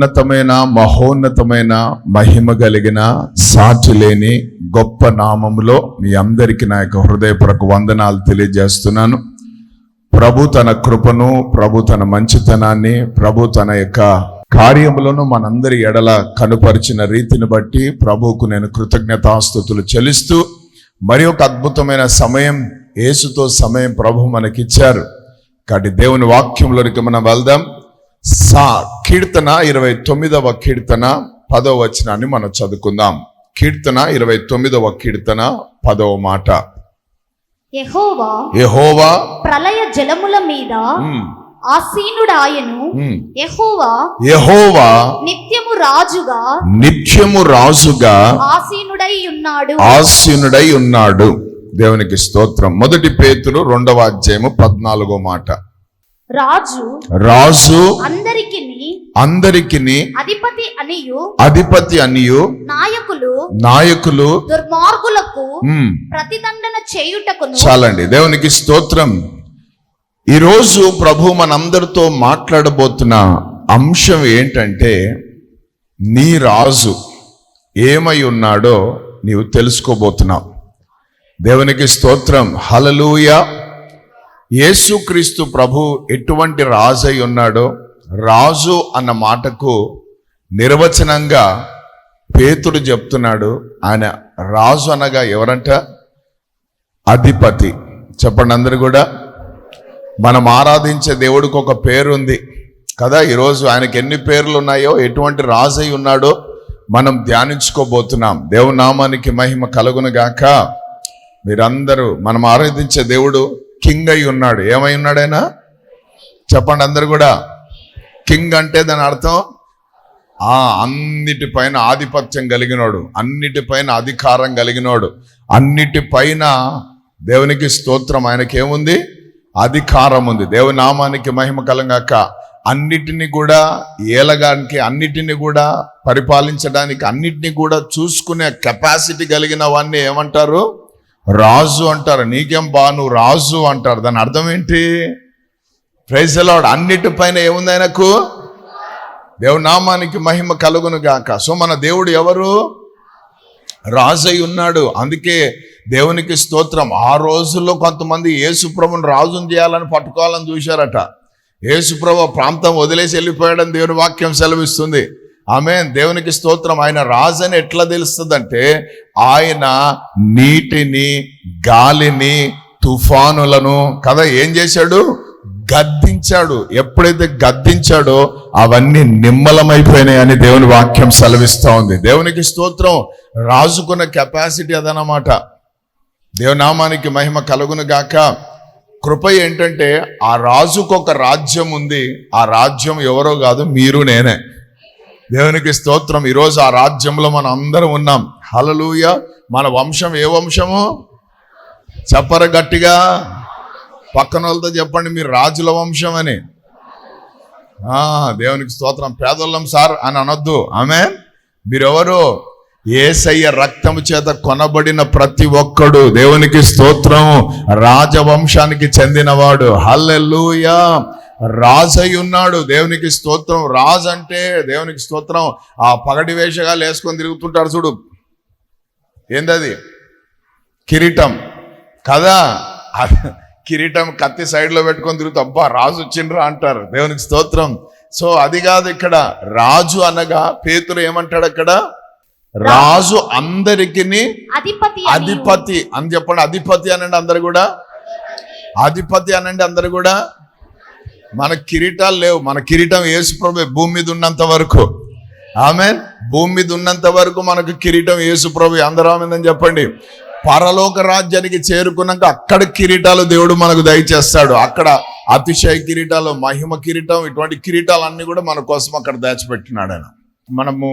ఉన్నతమైన మహోన్నతమైన మహిమ కలిగిన సాటి లేని గొప్ప నామములో మీ అందరికీ నా యొక్క హృదయపూర్వక వందనాలు తెలియజేస్తున్నాను. ప్రభు తన కృపను ప్రభు తన మంచితనాన్ని ప్రభు తన యొక్క కార్యములను మనందరి ఎడల కనుపరిచిన రీతిని బట్టి ప్రభువుకు నేను కృతజ్ఞతాస్థుతులు చెల్లిస్తూ మరి ఒక అద్భుతమైన సమయం యేసుతో సమయం ప్రభు మనకిచ్చారు. కాబట్టి దేవుని వాక్యంలోనికి మనం వెళ్దాం. సా కీర్తన ఇరవై తొమ్మిదవ కీర్తన పదవ వచనాన్ని మనం చదువుకుందాం. కీర్తన ఇరవై తొమ్మిదవ కీర్తన పదవ మాట. యెహోవా యెహోవా ప్రళయ జలముల మీద ఆసీనుడాయను. యెహోవా యెహోవా నిత్యము రాజుగా నిత్యము రాజుగా ఆసీనుడై ఉన్నాడు. ఆసీనుడై ఉన్నాడు. దేవునికి స్తోత్రం. మొదటి పేతురు రెండవ అధ్యాయము పద్నాలుగో మాట. రాజు రాజు అందరికి అందరికిని అధిపతి అనియు అధిపతి అనియు నాయకులు నాయకులు దుర్మార్గులకు ప్రతిదండన చేయుటకును చాలండి దేవునికి స్తోత్రం. ఈరోజు ప్రభు మనందరితో మాట్లాడబోతున్న అంశం ఏంటంటే నీ రాజు ఏమై ఉన్నాడో నీవు తెలుసుకోబోతున్నావు. దేవునికి స్తోత్రం. హలలుయ యేసుక్రీస్తు ప్రభు ఎటువంటి రాజు అయి ఉన్నాడో రాజు అన్న మాటకు నిర్వచనంగా పేతుడు చెప్తున్నాడు. ఆయన రాజు అనగా ఎవరంట? అధిపతి. చెప్పండి అందరు కూడా. మనం ఆరాధించే దేవుడికి ఒక పేరు ఉంది కదా ఈరోజు ఆయనకి ఎన్ని పేర్లు ఉన్నాయో ఎటువంటి రాజు అయి ఉన్నాడో మనం ధ్యానించుకోబోతున్నాం. దేవునామానికి మహిమ కలుగును గాక. మీరందరూ మనం ఆరాధించే దేవుడు కింగ్ అయి ఉన్నాడు. ఏమై ఉన్నాడైనా చెప్పండి అందరు కూడా. కింగ్ అంటే దాని అర్థం? ఆ అన్నిటిపైన ఆధిపత్యం కలిగినోడు. అన్నిటిపైన అధికారం కలిగినోడు. అన్నిటిపైన దేవునికి స్తోత్రం. ఆయనకేముంది అధికారం ఉంది. దేవుని నామానికి మహిమ కలంగాక అన్నిటిని కూడా ఏలగానికి అన్నిటిని కూడా పరిపాలించడానికి అన్నిటిని కూడా చూసుకునే కెపాసిటీ కలిగిన వాడిని ఏమంటారు? రాజు అంటారు నీకేం బా నువ్వు రాజు అంటారు. దాని అర్థం ఏంటి? ప్రైజ్ అలాడ్ అన్నిటిపైన ఏముంది ఆయనకు? దేవుని నామానికి మహిమ కలుగును గాక. సో మన దేవుడు ఎవరు? రాజై ఉన్నాడు. అందుకే దేవునికి స్తోత్రం. ఆ రోజుల్లో కొంతమంది యేసుప్రభుని రాజుని చేయాలని పట్టుకోవాలని చూశారట. యేసుప్రభు ప్రాంతం వదిలేసి వెళ్ళిపోయాడని దేవుని వాక్యం సెలవిస్తుంది. ఆమె దేవునికి స్తోత్రం. ఆయన రాజని ఎట్లా తెలుస్తుందంటే ఆయన నీటిని గాలిని తుఫానులను కదా ఏం చేశాడు? గద్దించాడు. ఎప్పుడైతే గద్దించాడో అవన్నీ నిమ్మలమైపోయినాయని దేవుని వాక్యం సెలవిస్తూ ఉంది. దేవునికి స్తోత్రం. రాజుకున్న కెపాసిటీ అదనమాట దేవనామానికి మహిమ కలుగును గాక. కృప ఏంటంటే ఆ రాజుకు ఒక రాజ్యం ఉంది. ఆ రాజ్యం ఎవరో కాదు మీరు నేనే. దేవునికి స్తోత్రం. ఈరోజు ఆ రాజ్యంలో మనం అందరం ఉన్నాం. హలలుయ మన వంశం ఏ వంశము? చెప్పర గట్టిగా. పక్కన వాళ్ళతో చెప్పండి మీరు రాజుల వంశం అని ఆ, దేవునికి స్తోత్రం. పేదోళ్ళం సార్ అని అనొద్దు. ఆమె మీరెవరు? ఏసయ్య రక్తము చేత కొనబడిన ప్రతి ఒక్కడు దేవునికి స్తోత్రం రాజవంశానికి చెందినవాడు. హల్లెలూయా. రాజై ఉన్నాడు దేవునికి స్తోత్రం. రాజు అంటే దేవునికి స్తోత్రం. ఆ పగటి వేషగాలు వేసుకొని తిరుగుతుంటారు చూడు. ఏందది? కిరీటం. కదా? కిరీటం కత్తి సైడ్లో పెట్టుకొని తిరుగుతూ అబ్బా రాజు వచ్చిండ్రా అంటారు. దేవునికి స్తోత్రం. సో అది కాదు ఇక్కడ. రాజు అనగా పేతురు ఏమంటాడు అక్కడ? రాజు అందరికి అధిపతి అని చెప్పండి. అధిపతి అనండి అందరు కూడా? అధిపతి అనండి అందరు కూడా? మన కిరీటాలు లేవు. మన కిరీటం యేసుప్రభు భూమి మీద ఉన్నంత వరకు. ఆమె భూమి మీద ఉన్నంత వరకు మనకు కిరీటం యేసుప్రభు అందరామిందని చెప్పండి. పరలోక రాజ్యానికి చేరుకున్నాక అక్కడ కిరీటాలు దేవుడు మనకు దయచేస్తాడు. అక్కడ అతిశయ కిరీటాలు మహిమ కిరీటం ఇటువంటి కిరీటాలు అన్నీ కూడా మన కోసం అక్కడ దాచిపెట్టినాడు ఆయన. మనము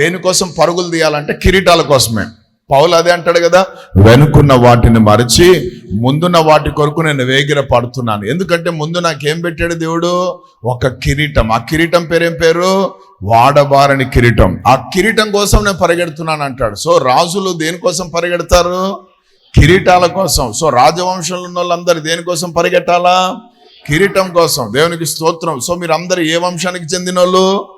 దేనికోసం పరుగులు తీయాలంటే కిరీటాల కోసమే. పౌలు అదే అంటాడు కదా వెనుకున్న వాటిని మరచి ముందున్న వాటి కొరకు నేను వేగిర పడుతున్నాను ఎందుకంటే ముందు నాకేం పెట్టాడు దేవుడు? ఒక కిరీటం. ఆ కిరీటం పేరేం పేరు? వాడబారని కిరీటం. ఆ కిరీటం కోసం నేను పరిగెడుతున్నాను అంటాడు. సో రాజులు దేనికోసం పరిగెడతారు? కిరీటాల కోసం. సో రాజవంశంలో ఉన్న వాళ్ళందరూ దేనికోసం పరిగెట్టాలా? కిరీటం కోసం. దేవునికి స్తోత్రం. సో మీరు అందరు ఏ వంశానికి చెందిన వాళ్ళు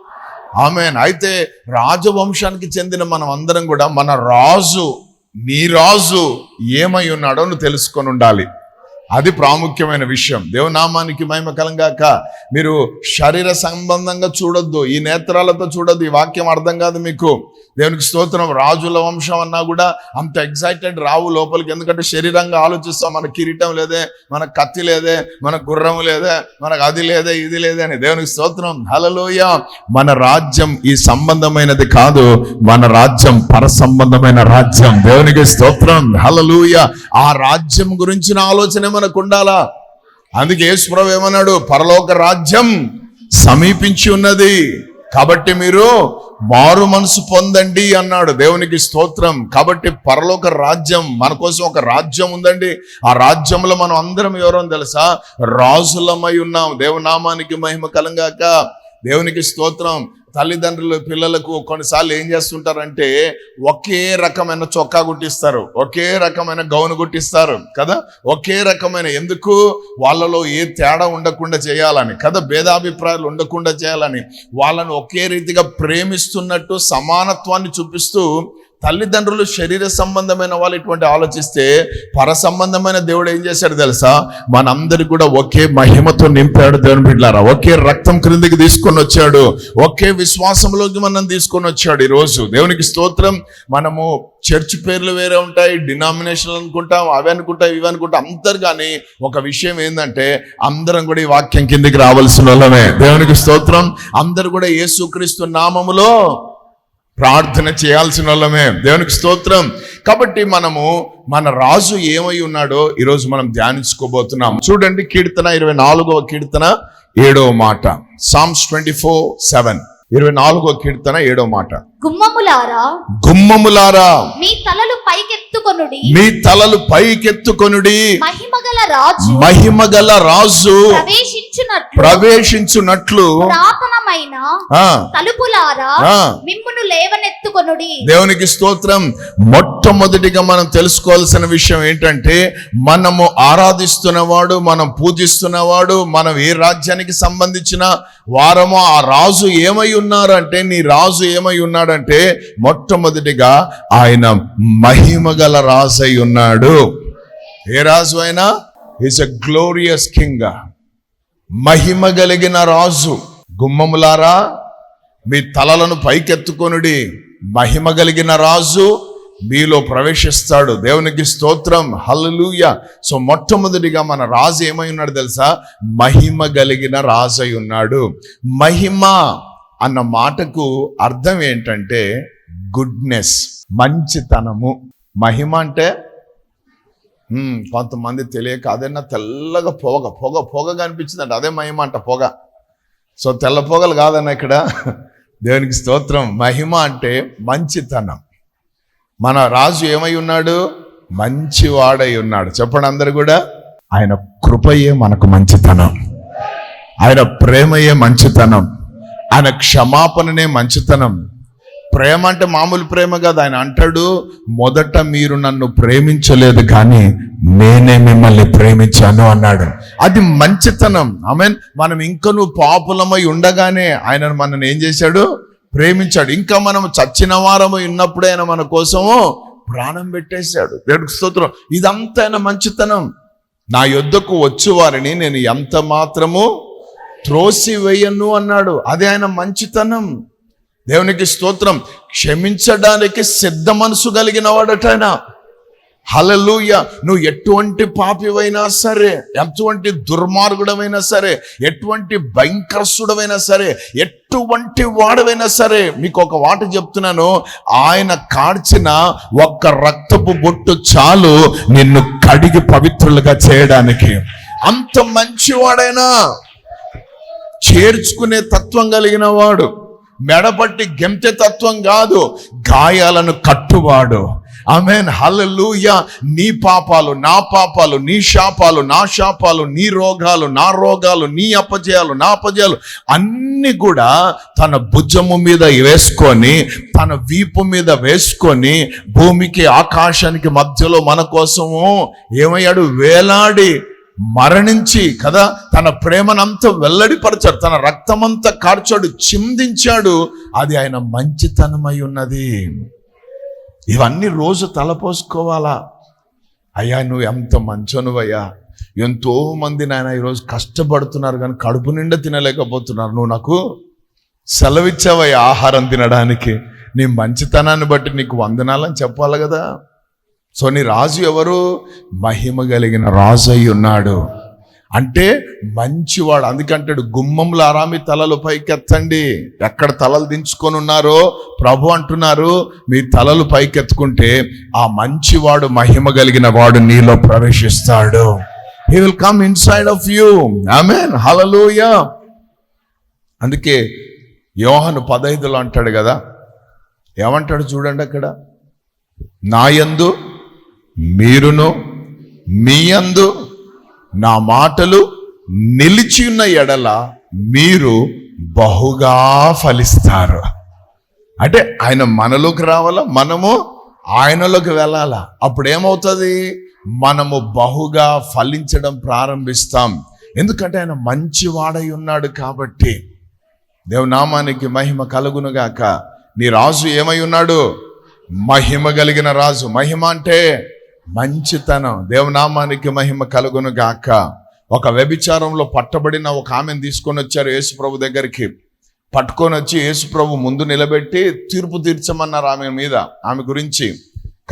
ఆమెన్. అయితే రాజవంశానికి చెందిన మనం అందరం కూడా మన రాజు నీ రాజు ఏమై ఉన్నాడో నువ్వు తెలుసుకొని ఉండాలి. అది ప్రాముఖ్యమైన విషయం. దేవునామానికి మహిమ కలంగాక. మీరు శరీర సంబంధంగా చూడొద్దు. ఈ నేత్రాలతో చూడొద్దు. ఈ వాక్యం అర్థం కాదు మీకు. దేవునికి స్తోత్రం. రాజుల వంశం అన్నా కూడా అంత ఎగ్జైటెడ్ రావు లోపలికి. ఎందుకంటే శరీరంగా ఆలోచిస్తాం. మన కిరీటం లేదే మన కత్తి లేదే మన గుర్రం లేదే మనకు అది లేదే ఇది లేదే అని దేవునికి స్తోత్రం. హలలోయ మన రాజ్యం ఈ సంబంధమైనది కాదు. మన రాజ్యం పర సంబంధమైన రాజ్యం. దేవునికి స్తోత్రం. హలలుయ ఆ రాజ్యం గురించిన ఆలోచన మనకు ఉండాలా? అందుకే యేసుప్రభు ఏమన్నాడు? పరలోక రాజ్యం సమీపించి ఉన్నది. కాబట్టి మీరు మారు మనసు పొందండి అన్నాడు. దేవునికి స్తోత్రం. కాబట్టి పరలోక రాజ్యం మన కోసం ఒక రాజ్యం ఉందండి. ఆ రాజ్యంలో మనం అందరం ఎవరో తెలుసా? రాజులమై ఉన్నాం. దేవనామానికి మహిమ కలంగాక. దేవునికి స్తోత్రం. తల్లిదండ్రులు పిల్లలకు కొన్నిసార్లు ఏం చేస్తుంటారంటే ఒకే రకమైన చొక్కా కుట్టిస్తారు ఒకే రకమైన గౌను కుట్టిస్తారు కదా? ఒకే రకమైన ఎందుకు? వాళ్ళలో ఏ తేడా ఉండకుండా చేయాలని కదా? భేదాభిప్రాయాలు ఉండకుండా చేయాలని. వాళ్ళని ఒకే రీతిగా ప్రేమిస్తున్నట్టు సమానత్వాన్ని చూపిస్తూ తల్లిదండ్రులు శరీర సంబంధమైన వాళ్ళు ఇటువంటి ఆలోచిస్తే పర సంబంధమైన దేవుడు ఏం చేశాడు తెలుసా? మనందరికి కూడా ఒకే మహిమతో నింపాడు దేవుని బిడ్డారా ఒకే రక్తం క్రిందికి తీసుకొని వచ్చాడు. ఒకే విశ్వాసంలోకి మనం తీసుకొని వచ్చాడు ఈ రోజు దేవునికి స్తోత్రం. మనము చర్చ్ పేర్లు వేరే ఉంటాయి డినామినేషన్ అనుకుంటాం అవి అనుకుంటాం ఇవి అనుకుంటాం. అందరు కానీ ఒక విషయం ఏంటంటే అందరం కూడా ఈ వాక్యం కిందికి రావాల్సిన వాళ్ళమే. దేవునికి స్తోత్రం. అందరు కూడా యేసుక్రీస్తు నామములో ప్రార్థన చేయాల్సిన వాళ్ళమే. దేవునికి స్తోత్రం. కాబట్టి మనము మన రాజు ఏమై ఉన్నాడో ఈరోజు మనం ధ్యానించుకోబోతున్నాం. చూడండి కీర్తన ఇరవై నాలుగవ కీర్తన ఏడవ మాట. సామ్స్ ట్వంటీ ఫోర్ సెవెన్ ఇరవై నాలుగవ కీర్తన ఏడవ మాట. గుమ్మములారా? గుమ్మములారా. మీ తలలు పైకెత్తుకొనుడి. మీ తలలు పైకెత్తుకొనుడి. మహిమగల రాజు. మహిమగల రాజు. ప్రవేశించున్నట్లు ప్రవేశించున్నట్లు పురాతనమైన తలుపులారా. మిమ్మును లేవనెత్తుకొనుడి. దేవునికి స్తోత్రం. మొట్టమొదటిగా మనం తెలుసుకోవాల్సిన విషయం ఏంటంటే మనము ఆరాధిస్తున్నవాడు మనం పూజిస్తున్నవాడు మనం ఏ రాజ్యానికి సంబంధించిన వారమో ఆ రాజు ఏమై ఉన్నారు అంటే నీ రాజు ఏమై ఉన్నాడంటే మొట్టమొదటిగా ఆయన మహిమగల రాజై ఉన్నాడు. ఏ రాజు అయినా ఈజ్ ఎ గ్లోరియస్ కింగ్ మహిమ కలిగిన రాజు. గుమ్మములారా మీ తలలను పైకెత్తుకొనుడి. మహిమ కలిగిన రాజు మీలో ప్రవేశిస్తాడు. దేవునికి స్తోత్రం. హల్లుయ సో మొట్టమొదటిగా మన రాజు ఏమై ఉన్నాడు తెలుసా? మహిమ కలిగిన రాజు ఉన్నాడు. మహిమ. అన్న మాటకు అర్థం ఏంటంటే గుడ్నెస్ మంచితనము. మహిమ అంటే కొంతమంది తెలియక అదన్నా తెల్లగా పొగ పొగ పొగ కనిపించిందంట అదే మహిమ అంట పొగ. సో తెల్ల పొగలు కాదన్న ఇక్కడ. దేవునికి స్తోత్రం. మహిమ అంటే మంచితనం. మన రాజు ఏమై ఉన్నాడు? మంచివాడై ఉన్నాడు. చెప్పండి అందరు కూడా. ఆయన కృపయే మనకు మంచితనం. ఆయన ప్రేమయే మంచితనం. ఆయన క్షమాపణనే మంచితనం. ప్రేమ అంటే మామూలు ప్రేమ కాదు. ఆయన అంటాడు మొదట మీరు నన్ను ప్రేమించలేదు కానీ నేనే మిమ్మల్ని ప్రేమించాను అన్నాడు. అది మంచితనం. ఐ మీన్ మనం ఇంకను పాపులమై ఉండగానే ఆయన మనల్ని ఏం చేశాడు? ప్రేమించాడు. ఇంకా మనం చచ్చిన వారమై ఉన్నప్పుడే ఆయన మన కోసము ప్రాణం పెట్టేశాడు. దేవుడికి స్తోత్రం. ఇదంతా ఆయన మంచితనం. నా యొద్దకు వచ్చు వారిని నేను ఎంత మాత్రము త్రోసి వేయను అన్నాడు. అదే ఆయన మంచితనం. దేవునికి స్తోత్రం. క్షమించడానికి సిద్ధ మనసు కలిగిన వాడట ఆయన. హలలుయ నువ్వు ఎటువంటి పాపివైనా సరే ఎటువంటి దుర్మార్గుడమైనా సరే ఎటువంటి భయంకరసుడమైనా సరే ఎటువంటి వాడవైనా సరే మీకు ఒక వాట చెప్తున్నాను. ఆయన కాడ్చిన ఒక్క రక్తపు బొట్టు చాలు నిన్ను కడిగి పవిత్రులుగా చేయడానికి. అంత మంచివాడైనా. చేర్చుకునే తత్వం కలిగిన వాడు. మెడపట్టి గెంతె తత్వం కాదు గాయాలను కట్టువాడు. Amen hallelujah. నీ పాపాలు నా పాపాలు నీ శాపాలు నా శాపాలు నీ రోగాలు నా రోగాలు నీ అపజయాలు నా అపజయాలు అన్నీ కూడా తన భుజము మీద వేసుకొని తన వీపు మీద వేసుకొని భూమికి ఆకాశానికి మధ్యలో మన కోసము ఏమయ్యాడు? వేలాడి మరణించి కదా తన ప్రేమనంతా వెల్లడిపరచాడు. తన రక్తమంతా కార్చాడు చిందించాడు. అది ఆయన మంచితనమై ఉన్నది. ఇవన్నీ రోజు తలపోసుకోవాలా? అయ్యా నువ్వు ఎంత మంచోనువయ్యా. ఎంతో మంది నాయన ఈరోజు కష్టపడుతున్నారు కానీ కడుపు నిండా తినలేకపోతున్నారు. నువ్వు నాకు సెలవిచ్చావయ్యా ఆహారం తినడానికి. నీ మంచితనాన్ని బట్టి నీకు వందనాలని చెప్పాలి కదా. సో నీ రాజు ఎవరు? మహిమ కలిగిన రాజు అయి ఉన్నాడు. అంటే మంచివాడు అందుకంటాడు గుమ్మంలో ఆరామి తలలు పైకెత్తండి. ఎక్కడ తలలు దించుకొని ఉన్నారో ప్రభు అంటున్నారు మీ తలలు పైకెత్తుకుంటే ఆ మంచివాడు మహిమ కలిగిన వాడు నీలో ప్రవేశిస్తాడు. He will come inside of you amen hallelujah అందుకే యోహను పదహైదులో అంటాడు కదా. ఏమంటాడు చూడండి అక్కడ? నాయందు మీరును మీయందు నా మాటలు నిలిచి ఉన్న ఎడల మీరు బహుగా ఫలిస్తారు. అంటే ఆయన మనలోకి రావాలా? మనము ఆయనలోకి వెళ్ళాలా? అప్పుడు ఏమవుతుంది మనము బహుగా ఫలించడం ప్రారంభిస్తాం. ఎందుకంటే ఆయన మంచివాడై ఉన్నాడు కాబట్టి. దేవనామానికి మహిమ కలుగునుగాక. నీ రాజు ఏమై ఉన్నాడు? మహిమ కలిగిన రాజు. మహిమ అంటే మంచితనం. దేవనామానికి మహిమ కలుగును గాక. ఒక వ్యభిచారంలో పట్టబడిన ఒక ఆమెను తీసుకొని వచ్చారు యేసుప్రభు దగ్గరికి. పట్టుకొని వచ్చి యేసుప్రభు ముందు నిలబెట్టి తీర్పు తీర్చమన్నారు ఆమె మీద ఆమె గురించి.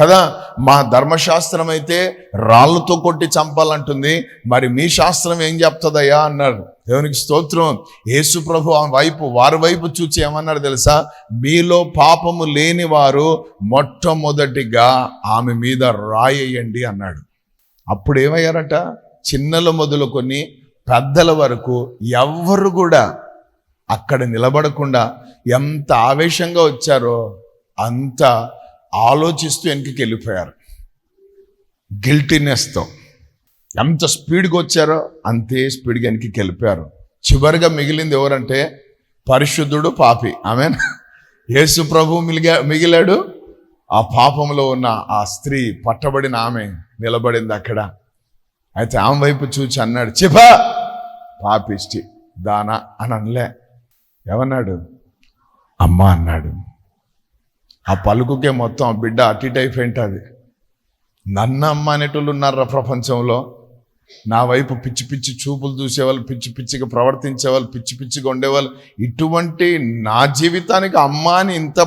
కదా? మా ధర్మశాస్త్రం అయితే రాళ్ళతో కొట్టి చంపాలంటుంది. మరి మీ శాస్త్రం ఏం చెప్తుందయ్యా? అన్నారు. దేవునికి స్తోత్రం. యేసు ప్రభు ఆ వైపు వారి వైపు చూచి ఏమన్నారు తెలుసా? మీలో పాపము లేని వారు మొట్టమొదటిగా ఆమె మీద రాయేయండి అన్నాడు. అప్పుడు ఏమయ్యారట చిన్నలు మొదలుకొని పెద్దల వరకు ఎవ్వరు కూడా అక్కడ నిలబడకుండా ఎంత ఆవేశంగా వచ్చారో అంత ఆలోచిస్తూ వెనక్కి వెళ్ళిపోయారు. గిల్టీనెస్తో ఎంత స్పీడ్గా వచ్చారో అంతే స్పీడ్గా వెనక్కి వెళ్ళిపోయారు. చివరిగా మిగిలింది ఎవరంటే పరిశుద్ధుడు పాపి. ఆమె యేసు ప్రభు మిలిగా మిగిలాడు. ఆ పాపంలో ఉన్న ఆ స్త్రీ పట్టబడిన ఆమె నిలబడింది అక్కడ. అయితే ఆమె వైపు చూచి అన్నాడు చిప పాపిష్టి దానా అని అనలే. ఏమన్నాడు? అమ్మ అన్నాడు. ఆ పలుకుకే మొత్తం ఆ బిడ్డ అటు ఇటు అయిపోయింటుంది. నన్ను అమ్మ అనేటోళ్ళు ఉన్నారా ప్రపంచంలో. నా వైపు పిచ్చి పిచ్చి చూపులు చూసేవాళ్ళు పిచ్చి పిచ్చిగా ప్రవర్తించేవాళ్ళు పిచ్చి పిచ్చిగా ఉండేవాళ్ళు. ఇటువంటి నా జీవితానికి అమ్మ అని ఇంత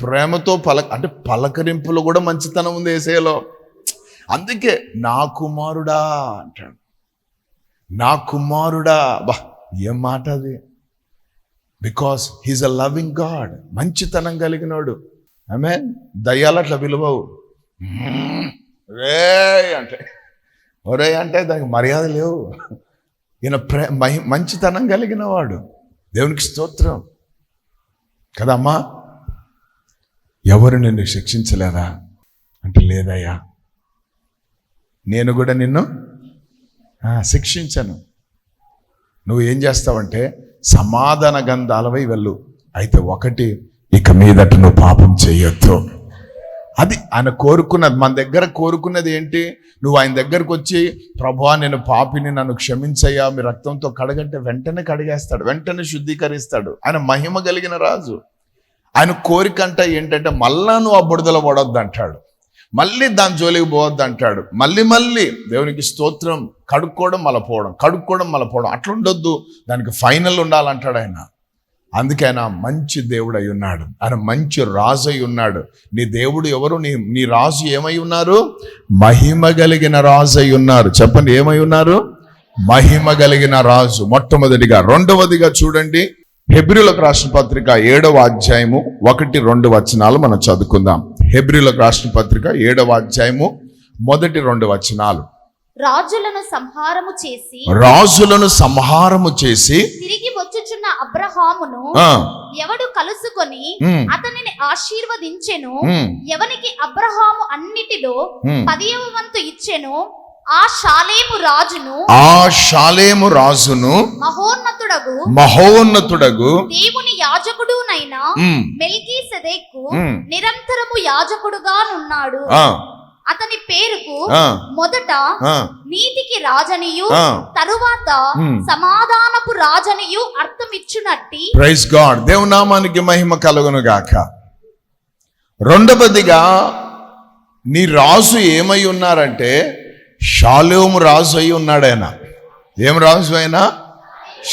ప్రేమతో పలక అంటే పలకరింపులో కూడా మంచితనం ఉంది ఏసేలో. అందుకే నా కుమారుడా అంటాడు. నా కుమారుడా. బా ఏం మాట అది? Because he's a loving God మంచితనం కలిగినోడు. ఆమె దయ్యాలు అట్లా పిలువవు. రే అంటే. ఒరే అంటే దానికి మర్యాద లేవు. ఈయన ప్రే మహి మంచితనం కలిగిన వాడు దేవునికి స్తోత్రం. కదమ్మా? ఎవరు నిన్ను శిక్షించలేదా అంటే లేదయ్యా. నేను కూడా నిన్ను శిక్షించను. నువ్వు ఏం చేస్తావంటే సమాధాన గంధాలవై వెళ్ళు. అయితే ఒకటి ఇక మీదట నువ్వు పాపం చేయొద్దు. అది ఆయన కోరుకున్నది మన దగ్గర కోరుకున్నది ఏంటి? నువ్వు ఆయన దగ్గరకు వచ్చి ప్రభా నేను పాపిని నన్ను క్షమించయ్యా మీ రక్తంతో కడగంటే వెంటనే కడిగేస్తాడు వెంటనే శుద్ధీకరిస్తాడు. ఆయన మహిమ కలిగిన రాజు. ఆయన కోరిక అంటే ఏంటంటే మళ్ళా నువ్వు ఆ బుడదల పడొద్దు అంటాడు. మళ్ళీ దాని జోలికి పోవద్దు అంటాడు. మళ్ళీ మళ్ళీ దేవునికి స్తోత్రం కడుక్కోవడం మలపోవడం కడుక్కోవడం మలపోవడం అట్లా ఉండొద్దు దానికి ఫైనల్ ఉండాలంటాడు ఆయన. అందుకే ఆయన మంచి దేవుడు అయి ఉన్నాడు. ఆయన మంచి రాజు అయి ఉన్నాడు. నీ దేవుడు ఎవరు? నీ నీ రాజు ఏమై ఉన్నారు? మహిమ కలిగిన రాజు అయి ఉన్నారు. చెప్పండి ఏమై ఉన్నారు? మహిమ కలిగిన రాజు. మొట్టమొదటిగా రెండవదిగా చూడండి. హెబ్రిలకు రాసిన పత్రిక ఏడవ అధ్యాయము ఒకటి రెండు వచనాలు మనం చదువుకుందాం. హెబ్రిలకు రాసిన పత్రిక ఏడవ అధ్యాయము మొదటి రెండు వచనాలు. రాజులను సంహారము చేసి రాజులను సంహారము చేసి తిరిగి వచ్చుచున్న అబ్రహామును ఎవడు కలుసుకొని అతనిని ఆశీర్వదించెను ఎవనికి అబ్రహాము అన్నిటిలో. పదియవ వంతు ఇచ్చెను ఆ షాలేము రాజును ఆ షాలేము రాజును మహోన్నతుడగు మహోన్నతుడగు దేవుని యాజకుడునైన ఉమ్, మెల్కీ సెదెక్కు ఉమ్. నిరంతరము యాజకుడుగా నున్నాడు ఆ, అతని పేరుకు మొదట నీతికి రాజనియు. తరువాత. సమాధానపు రాజనియు అర్థమిచ్చునట్టి ప్రైజ్ గాడ్. దేవునామానికి మహిమ కలుగును గాక. రెండవదిగా నీ రాజు ఏమై ఉన్నారంటే షాలేము రాజు అయి ఉన్నాడు ఆయన. ఏం రాజు అయినా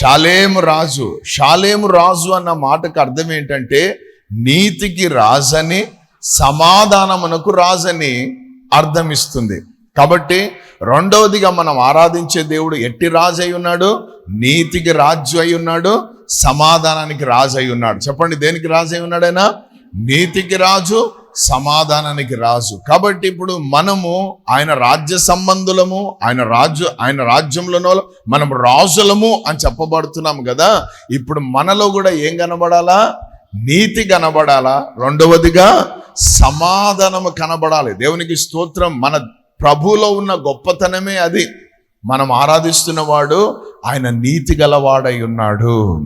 షాలేము రాజు. షాలేము రాజు అన్న మాటకు అర్థం ఏంటంటే నీతికి రాజని సమాధానమునకు రాజని అర్థం ఇస్తుంది కాబట్టి రెండవదిగా మనం ఆరాధించే దేవుడు ఎట్టి రాజు అయి ఉన్నాడు? నీతికి రాజు అయి ఉన్నాడు సమాధానానికి రాజు అయి ఉన్నాడు. చెప్పండి దేనికి రాజు అయి ఉన్నాడైనా నీతికి రాజు సమాధానానికి రాజు. కాబట్టి ఇప్పుడు మనము ఆయన రాజ్య సంబంధులము ఆయన రాజ్య ఆయన రాజ్యంలోనో మనం రాజులము అని చెప్పబడుతున్నాము కదా. ఇప్పుడు మనలో కూడా ఏం కనబడాలా? నీతి కనబడాలా? రెండవదిగా సమాధానము కనబడాలి. దేవునికి స్తోత్రం మన ప్రభులో ఉన్న గొప్పతనమే అది. మనం ఆరాధిస్తున్నవాడు ఆయన నీతి గలవాడై ఉన్నాడు.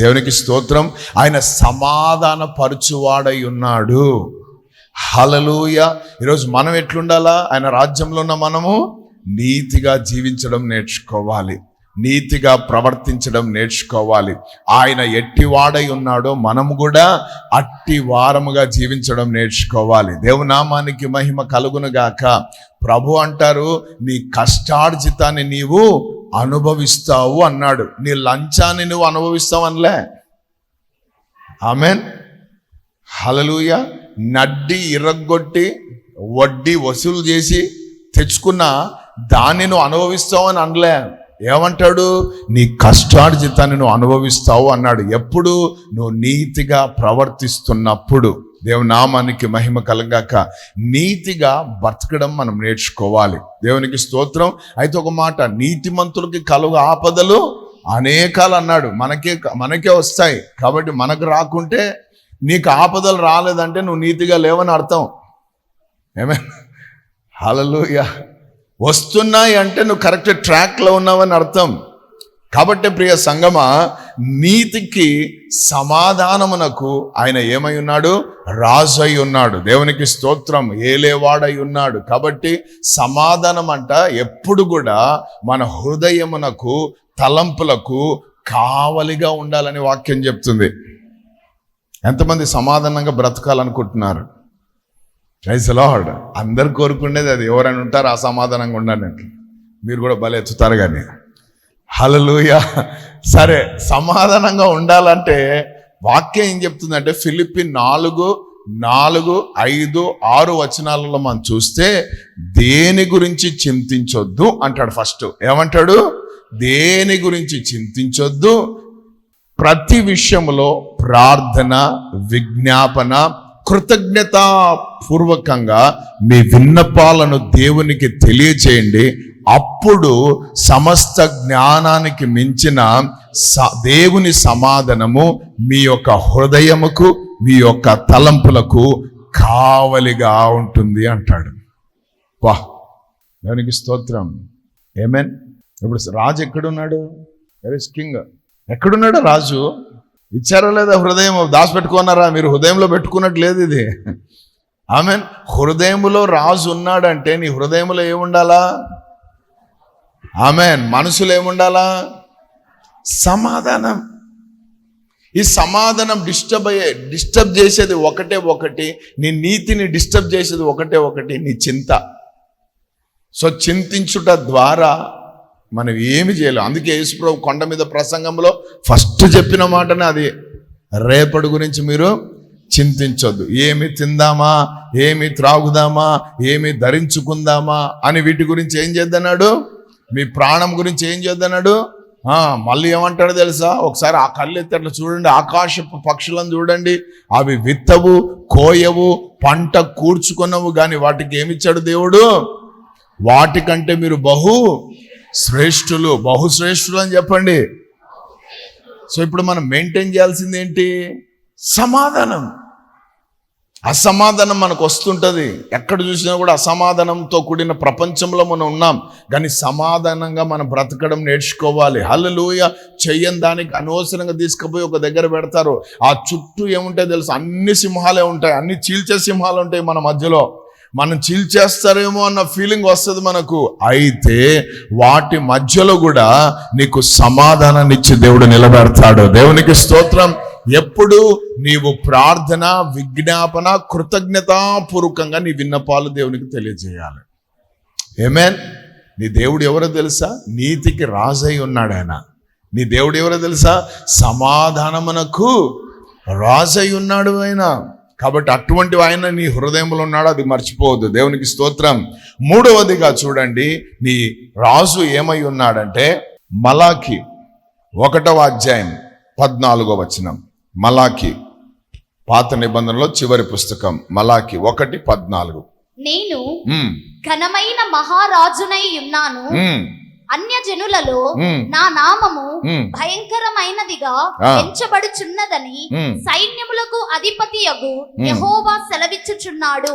దేవునికి స్తోత్రం. ఆయన సమాధాన పరుచువాడై ఉన్నాడు హలలుయ ఈరోజు మనం ఎట్లుండాలా? ఆయన రాజ్యంలో ఉన్న మనము నీతిగా జీవించడం నేర్చుకోవాలి. నీతిగా ప్రవర్తించడం నేర్చుకోవాలి. ఆయన ఎట్టి వాడై ఉన్నాడో మనము కూడా అట్టి వారముగా జీవించడం నేర్చుకోవాలి. దేవునామానికి మహిమ కలుగునుగాక ప్రభు అంటారు నీ కష్టార్జితాన్ని నీవు అనుభవిస్తావు అన్నాడు. నీ లంచాన్ని నువ్వు అనుభవిస్తావు అనలే. ఆమెన్. హలలుయ నడ్డి ఇరగొట్టి వడ్డీ వసూలు చేసి తెచ్చుకున్న దాన్ని నువ్వు అనుభవిస్తావు అని అనలే. ఏమంటాడు? నీ కష్టార్జితాన్ని నువ్వు అనుభవిస్తావు అన్నాడు. ఎప్పుడు? నువ్వు నీతిగా ప్రవర్తిస్తున్నప్పుడు. దేవుని నామానికి మహిమ కలగాక నీతిగా బ్రతకడం మనం నేర్చుకోవాలి. దేవునికి స్తోత్రం. అయితే ఒక మాట నీతిమంతులకి కలుగు ఆపదలు అనేకాలు అన్నాడు. మనకే మనకే వస్తాయి. కాబట్టి మనకు రాకుంటే నీకు ఆపదలు రాలేదంటే నువ్వు నీతిగా లేవని అర్థం. ఏమే? హలలుయా వస్తున్నాయి అంటే నువ్వు కరెక్ట్ ట్రాక్లో ఉన్నావని అర్థం. కాబట్టి ప్రియ సంగమ నీతికి సమాధానమునకు ఆయన ఏమై ఉన్నాడు? రాజు అయి ఉన్నాడు. దేవునికి స్తోత్రం ఏలేవాడై ఉన్నాడు. కాబట్టి సమాధానం అంట ఎప్పుడు కూడా మన హృదయమునకు తలంపులకు కావలిగా ఉండాలని వాక్యం చెప్తుంది. ఎంతమంది సమాధానంగా బ్రతకాలనుకుంటున్నారు? Praise lord. అందరు కోరుకునేది అది. ఎవరైనా ఉంటారు అసమాధానంగా ఉండండి మీరు కూడా భలే ఎత్తుతారు కానీ. హలలుయ సరే సమాధానంగా ఉండాలంటే వాక్యం ఏం చెప్తుందంటే ఫిలిప్పి నాలుగు నాలుగు ఐదు ఆరు వచనాలలో మనం చూస్తే దేని గురించి చింతించొద్దు అంటాడు ఫస్ట్. ఏమంటాడు? దేని గురించి చింతించొద్దు? ప్రతి విషయంలో ప్రార్థన విజ్ఞాపన కృతజ్ఞతాపూర్వకంగా మీ విన్నపాలను దేవునికి తెలియచేయండి. అప్పుడు సమస్త జ్ఞానానికి మించిన స- దేవుని సమాధానము మీ యొక్క హృదయముకు మీ యొక్క తలంపులకు కావలిగా ఉంటుంది అంటాడు. వా దానికి స్తోత్రం. ఏమేన్ ఇప్పుడు రాజు ఎక్కడున్నాడు? వెర్ కింగ్ ఎక్కడున్నాడు రాజు? ఇచ్చారా లేదా హృదయం దాచిపెట్టుకున్నారా? మీరు హృదయంలో పెట్టుకున్నట్టు లేదు ఇది. ఆమె హృదయములో రాజు ఉన్నాడంటే నీ హృదయంలో ఏముండాలా? ఆమె మనసులో ఏముండాలా? సమాధానం. ఈ సమాధానం డిస్టర్బ్ అయ్యే డిస్టర్బ్ చేసేది ఒకటే ఒకటి నీ నీతిని డిస్టర్బ్ చేసేది ఒకటే ఒకటి నీ చింత. సో చింతించుట ద్వారా మనం ఏమి చేయలేం. అందుకే యేసుప్రభు కొండ మీద ప్రసంగంలో ఫస్ట్ చెప్పిన మాటనే అది. రేపటి గురించి మీరు చింతించొద్దు. ఏమి తిందామా? ఏమి త్రాగుదామా? ఏమి ధరించుకుందామా? అని వీటి గురించి ఏం చేద్దన్నాడు? మీ ప్రాణం గురించి ఏం చేద్దన్నాడు? మళ్ళీ ఏమంటాడు తెలుసా? ఒకసారి ఆ కళ్ళెత్తి అట్లా చూడండి. ఆకాశపు పక్షులను చూడండి. అవి విత్తవు కోయవు పంట కూర్చుకున్నవు కానీ వాటికి ఏమిచ్చాడు దేవుడు? వాటికంటే మీరు బహు శ్రేష్ఠులు బహుశ్రేష్ఠులు అని చెప్పండి. సో ఇప్పుడు మనం మెయింటైన్ చేయాల్సింది ఏంటి? సమాధానం. అసమాధానం మనకు వస్తుంటుంది. ఎక్కడ చూసినా కూడా అసమాధానంతో కూడిన ప్రపంచంలో మనం ఉన్నాం. కానీ సమాధానంగా మనం బ్రతకడం నేర్చుకోవాలి. హల్లెలూయ! చెయ్యని దానికి అనవసరంగా తీసుకుపోయి ఒక దగ్గర పెడతారు. ఆ చుట్టూ ఏముంటాయి తెలుసు? అన్ని సింహాలే ఉంటాయి. అన్ని చీల్చే సింహాలు ఉంటాయి మన మధ్యలో. మనం చీల్చేస్తారేమో అన్న ఫీలింగ్ వస్తుంది మనకు. అయితే వాటి మధ్యలో కూడా నీకు సమాధానాన్ని ఇచ్చి దేవుడు నిలబెడతాడు. దేవునికి స్తోత్రం. ఎప్పుడు నీవు ప్రార్థన విజ్ఞాపన కృతజ్ఞతాపూర్వకంగా నీ విన్నపాలు దేవునికి తెలియజేయాలి. ఏమేన్ నీ దేవుడు ఎవరో తెలుసా? నీతికి రాజై ఉన్నాడు ఆయన. నీ దేవుడు ఎవరో తెలుసా? సమాధానమునకు రాజై ఉన్నాడు ఆయన. కాబట్టి అటువంటి ఆయన నీ హృదయంలో ఉన్నాడు అది మర్చిపోవద్దు. దేవునికి స్తోత్రం. మూడవదిగా చూడండి నీ రాజు ఏమై ఉన్నాడంటే మలాకి ఒకటవ అధ్యాయం పద్నాలుగో వచనం. మలాకి పాత నిబంధనలో చివరి పుస్తకం. మలాకి ఒకటి పద్నాలుగు. నేను ఘనమైన మహారాజునై ఉన్నాను. ఉమ్, అన్యజనులలో ఉమ్, నా నామము. భయంకరమైనదిగా. ఎంచబడుచున్నదని. సైన్యములకు అధిపతియగు యెహోవా సెలవిచ్చుచున్నాడు.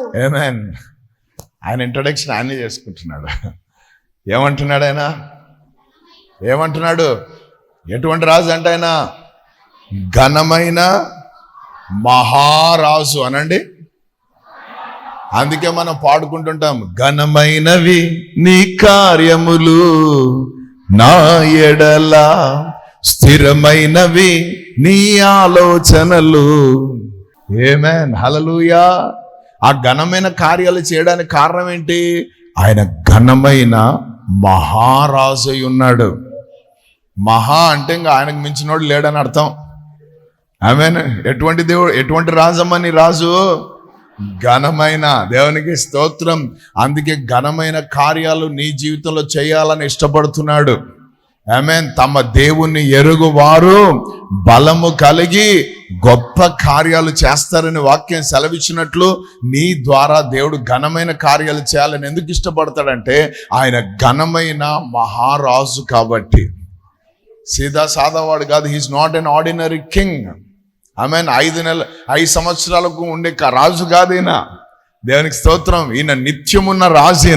ఆయన ఇంట్రడక్షన్ ఆయనే చేసుకుంటున్నాడు. ఏమంటున్నాడు ఆయన? ఏమంటున్నాడు? ఎటువంటి రాజు అంటే ఆయన? ఘనమైన మహారాజు అనండి. అందుకే మనం పాడుకుంటుంటాం ఘనమైనవి నీ కార్యములు నా ఎడల స్థిరమైనవి నీ ఆలోచనలు. ఏమేన్ హలలుయా ఆ ఘనమైన కార్యాలు చేయడానికి కారణం ఏంటి? ఆయన ఘనమైన మహారాజు అయి ఉన్నాడు. మహా అంటే ఇంకా ఆయనకు మించినోడు లేడని అర్థం. ఆమెన్ ఎటువంటి దేవుడు ఎటువంటి రాజమ్మని రాజు? ఘనమైన దేవునికి స్తోత్రం. అందుకే ఘనమైన కార్యాలు నీ జీవితంలో చేయాలని ఇష్టపడుతున్నాడు. ఆమెన్ తమ దేవుణ్ణి ఎరుగువారు బలము కలిగి గొప్ప కార్యాలు చేస్తారని వాక్యం సెలవిచ్చినట్లు నీ ద్వారా దేవుడు ఘనమైన కార్యాలు చేయాలని ఎందుకు ఇష్టపడతాడంటే ఆయన ఘనమైన మహారాజు కాబట్టి. సీదా సాదావాడు కాదు he's not an ordinary king I ఐదు నెల ఐదు సంవత్సరాలకు ఉండే రాజు కాదేనా? దేవునికి స్తోత్రం. ఈయన నిత్యమున్న రాజు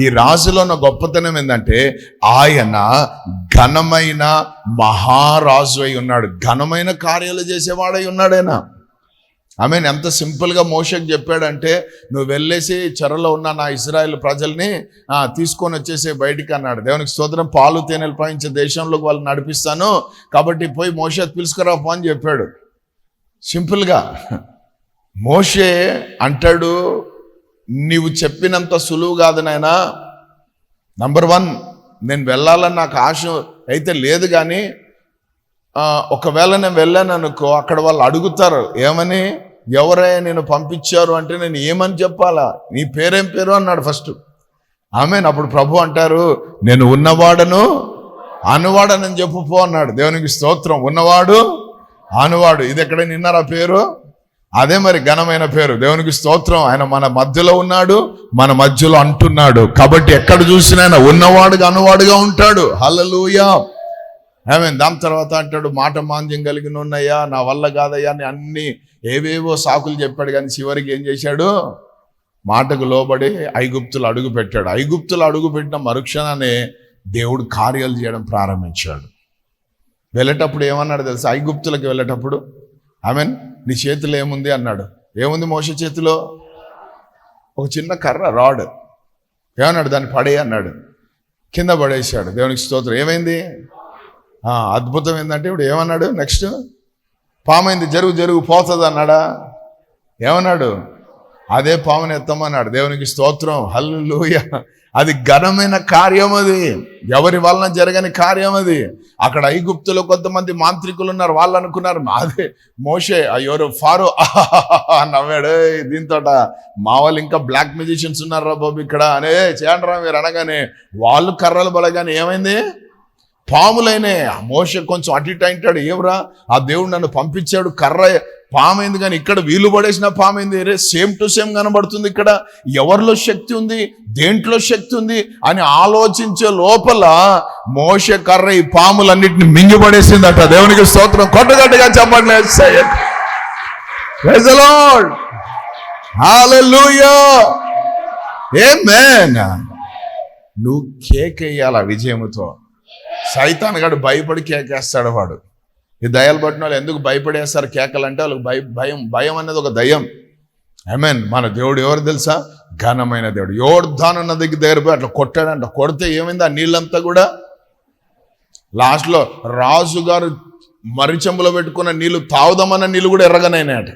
ఈ రాజులో ఉన్న గొప్పతనం ఏంటంటే ఆయన ఘనమైన మహారాజు అయి ఉన్నాడు. ఘనమైన కార్యాలు చేసేవాడై ఉన్నాడైనా. ఆయన ఐ మీన్ ఎంత సింపుల్గా మోషకి చెప్పాడంటే నువ్వు వెళ్ళేసి చెరలో ఉన్న నా ఇజ్రాయెల్ ప్రజల్ని తీసుకొని వచ్చేసి బయటికి అన్నాడు. దేవునికి స్తోత్రం. పాలు తేనెలు పాయించే దేశంలోకి వాళ్ళు నడిపిస్తాను. కాబట్టి పోయి మోషే పిలుచుకురా అని చెప్పాడు. సింపుల్గా. మోషే అంటాడు నీవు చెప్పినంత సులువు కాదు నాయనా. నంబర్ వన్ నేను వెళ్ళాలని నాకు ఆశ అయితే లేదు కానీ ఒకవేళ నేను వెళ్ళాను అనుకో అక్కడ వాళ్ళు అడుగుతారు ఏమని? ఎవరైనా నేను పంపించారు అంటే నేను ఏమని చెప్పాలా? నీ పేరేం పేరు? అన్నాడు ఫస్ట్. ఆమె అప్పుడు ప్రభు అంటారు నేను ఉన్నవాడను అనువాడనని చెప్పు పో అన్నాడు. దేవునికి స్తోత్రం. ఉన్నవాడు ఆనువాడు. ఇది ఎక్కడ నిన్నారా పేరు? అదే మరి ఘనమైన పేరు. దేవునికి స్తోత్రం. ఆయన మన మధ్యలో ఉన్నాడు మన మధ్యలో అంటున్నాడు. కాబట్టి ఎక్కడ చూసినా ఆయన ఉన్నవాడుగా అనువాడుగా ఉంటాడు. హల్లలుయా. ఆమె దాని తర్వాత అంటాడు మాట మాంద్యం కలిగిన ఉన్నాయా నా వల్ల కాదయ్యా అని అన్ని ఏవేవో సాకులు చెప్పాడు. కానీ చివరికి ఏం చేశాడు? మాటకు లోబడి ఐగుప్తులు అడుగు పెట్టాడు ఐగుప్తులు అడుగు పెట్టిన మరుక్షణానే దేవుడు కార్యాలు చేయడం ప్రారంభించాడు. వెళ్ళేటప్పుడు ఏమన్నాడు తెలుసా? ఐగుప్తులకు వెళ్ళేటప్పుడు? ఆమెన్? నీ చేతిలో ఏముంది? అన్నాడు. ఏముంది మోస చేతిలో? ఒక చిన్న కర్ర రాడ్. ఏమన్నాడు? దాన్ని పడే అన్నాడు. కింద పడేశాడు. దేవునికి స్తోత్రం. ఏమైంది? అద్భుతం ఏంటంటే ఇప్పుడు ఏమన్నాడు? నెక్స్ట్. పామైంది. జరుగు జరుగు పోతుంది అన్నాడా? ఏమన్నాడు? అదే పాముని ఎత్తమన్నాడు. దేవునికి స్తోత్రం. హల్లుయ అది ఘనమైన కార్యం అది. ఎవరి వలన జరగని కార్యం అది. అక్కడ ఐగుప్తులో కొంతమంది మాంత్రికులు ఉన్నారు వాళ్ళు అనుకున్నారు మాదే మోషే అయ్యోరు ఫారో. నవ్వాడు దీంతో మా వాళ్ళు ఇంకా బ్లాక్ మ్యూజిషియన్స్ ఉన్నారు రా బాబు ఇక్కడ. అనే చేయండి రా మీరు అనగానే వాళ్ళు కర్రలు బలగానే ఏమైంది? పాములైనే. ఆ మోష కొంచెం అటు ఇటు అంటాడు ఏవరా ఆ దేవుడు నన్ను పంపించాడు కర్ర పామైంది కానీ ఇక్కడ వీలు పడేసిన పామైంది. రే సేమ్ టు సేమ్ కనబడుతుంది ఇక్కడ. ఎవరిలో శక్తి ఉంది? దేంట్లో శక్తి ఉంది? అని ఆలోచించే లోపల మోష కర్ర ఈ పాములన్నిటిని మింగిపడేసిందట దేవునికి స్తోత్రం. కొట్టగట్టుగా చెప్పండి. Praise నువ్వు కేక్ వేయాల విజయముతో? సైతాన్ గడు భయపడి కేకేస్తాడు వాడు. ఈ దయాలు పట్టిన వాళ్ళు ఎందుకు భయపడేస్తారు కేకలు అంటే వాళ్ళకి భయ భయం భయం అనేది ఒక దయ్యం. మీన్ మన దేవుడు ఎవరు తెలుసా? ఘనమైన దేవుడు. యోర్ధాన్ అన్న దగ్గర పోయి అట్లా కొట్టాడంట. కొడితే ఏమైంది? ఆ నీళ్ళంతా కూడా లాస్ట్లో రాజు గారు మరిచెంబులో పెట్టుకున్న నీళ్ళు తాగుదామన్న నీళ్ళు కూడా ఎర్రగనైనాయట.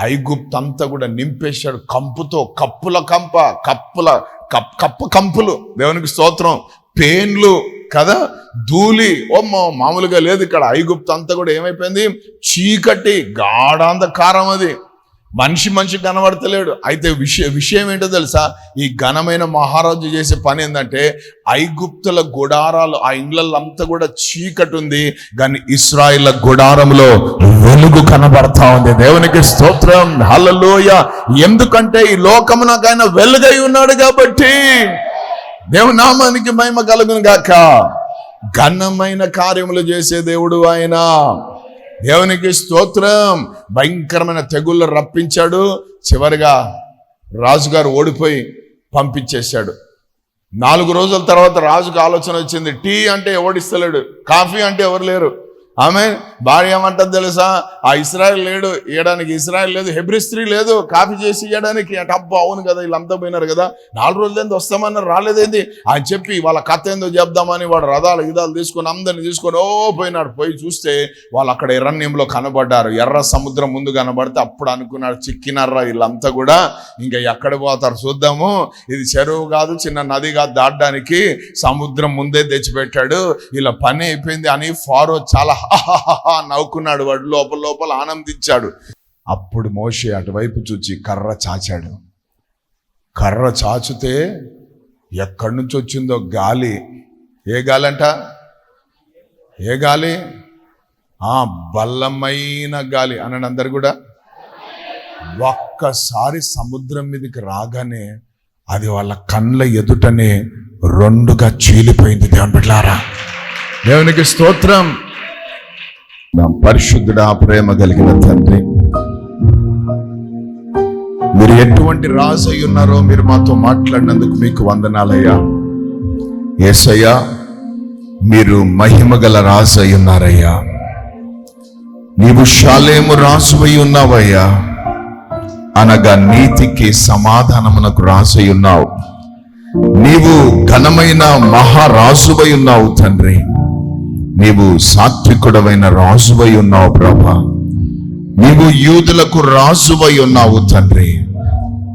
ఐగుప్తు అంతా కూడా నింపేశాడు కంపుతో. కప్పుల కంప కప్పుల కప్ కప్పు కంపులు. దేవునికి స్తోత్రం. పేన్లు కదా ధూళి. ఓమ్మో మామూలుగా లేదు ఇక్కడ. ఐగుప్తు అంతా కూడా ఏమైపోయింది? చీకటి గాఢాంధకారం అది. మనిషి మనిషి కనబడతలేడు. అయితే విషయ విషయం ఏంటో తెలుసా? ఈ ఘనమైన మహారాజు చేసే పని ఏంటంటే ఐగుప్తుల గుడారాలు ఆ ఇండ్లంతా కూడా చీకటి ఉంది. కానీ ఇస్రాయిల్ గుడారంలో వెలుగు కనబడతా ఉంది. దేవునికి స్తోత్రం. హలలోయ ఎందుకంటే ఈ లోకమునకైనా వెలుగై ఉన్నాడు కాబట్టి. దేవుని నామానికి మహిమ కలుగును గాక ఘనమైన కార్యములు చేసే దేవుడు ఆయన. దేవునికి స్తోత్రం. భయంకరమైన తెగుళ్ళు రప్పించాడు. చివరిగా రాజుగారు ఓడిపోయి పంపించేశాడు. నాలుగు రోజుల తర్వాత రాజుకు ఆలోచన వచ్చింది టీ అంటే ఎవడిస్తలేడు కాఫీ అంటే ఎవరు లేరు? ఆమె భార్య ఏమంటది తెలుసా? ఆ ఇస్రాయల్ లేడు ఇవ్వడానికి ఇస్రాయల్ లేదు హెబ్రి స్త్రీ లేదు కాఫీ చేసి ఇవ్వడానికి అంటే అబ్బా అవును కదా వీళ్ళంతా పోయినారు కదా. నాలుగు రోజులు ఏంది వస్తామన్నారు రాలేదేంది అని చెప్పి వాళ్ళ కథ ఏందో చెప్దామని వాడు రథాలు గిదాలు తీసుకొని అందరిని తీసుకొని ఓ పోయినాడు. పోయి చూస్తే వాళ్ళు అక్కడ ఎర్రన్యంలో కనబడ్డారు. ఎర్ర సముద్రం ముందు కనబడితే అప్పుడు అనుకున్నాడు చిక్కినారా వీళ్ళంతా కూడా. ఇంకా ఎక్కడ పోతారు చూద్దాము. ఇది చెరువు కాదు చిన్న నది కాదు దాటడానికి సముద్రం ముందే తెచ్చిపెట్టాడు. ఇలా పని అయిపోయింది అని ఫారో చాలా నవ్వుకున్నాడు వాడు లోపల లోపల ఆనందించాడు. అప్పుడు మోషే అటువైపు చూచి కర్ర చాచాడు. కర్ర చాచితే ఎక్కడి నుంచి వచ్చిందో గాలి. ఏ గాలి అంట ఏ గాలి? ఆ బల్లమైన గాలి. అనండి అందరు కూడా. ఒక్కసారి సముద్రం మీదకి రాగానే అది వాళ్ళ కండ్ల ఎదుటనే రెండుగా చీలిపోయింది దేవుని బిడ్డారా. దేవునికి స్తోత్రం. నా పరిశుద్ధుడా ప్రేమ కలిగిన తండ్రి. మీరు ఎటువంటి రాజు అయి ఉన్నారో మీరు మాతో మాట్లాడినందుకు మీకు వందనాలయ్యా. ఏసయ్యా మీరు మహిమ గల రాజు అయి ఉన్నారయ్యా నీవు శాలేము రాజు అయి ఉన్నావయ్యా అనగా నీతికి సమాధానమునకు రాజు అయి ఉన్నావు నీవు ఘనమైన మహారాజువై ఉన్నావు తండ్రి. నీవు సాత్వికుడమైన రాజువై ఉన్నావు ప్రభా. నీవు యూదులకు రాజువై ఉన్నావు తండ్రి.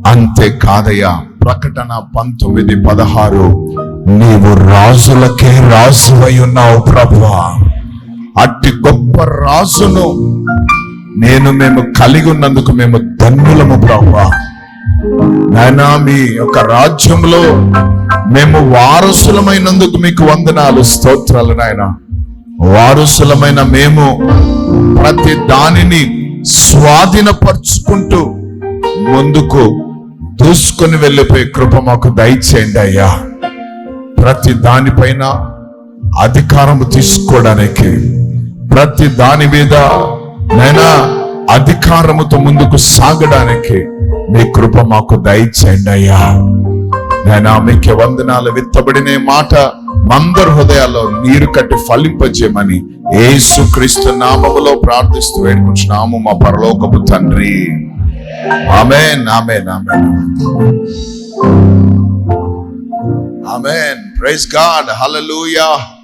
అంతే కాదయ్యా ప్రకటన పంతొమ్మిది పదహారు నీవు రాజులకే రాజువై ఉన్నావు ప్రభా. అట్టి గొప్ప రాజును నేను మేము కలిగి ఉన్నందుకు మేము ధన్యులము ప్రభా. నాయనా మీ యొక్క రాజ్యంలో మేము వారసులమైనందుకు మీకు వందనాలు స్తోత్రాలు నాయనా. వారసులమైన మేము ప్రతి దానిని స్వాధీనపరుచుకుంటూ ముందుకు దూసుకొని వెళ్ళిపోయే కృప మాకు దయచేయండి అయ్యా. ప్రతి దానిపైన అధికారము తీసుకోవడానికి ప్రతి దాని మీద నైనా అధికారముతో ముందుకు సాగడానికి మీ కృప మాకు దయచేయండి అయ్యా. నైనా మీకు వందనాలు విత్తబడిన మాట మందరు హృదయాల్లో నీరు కట్టి ఫలింపజేయమని యేసు క్రీస్తు నామములో ప్రార్థిస్తూ వేడుకుంటున్నాము మా పరలోకపు తండ్రి. Amen amen amen. Amen. Praise God. Hallelujah.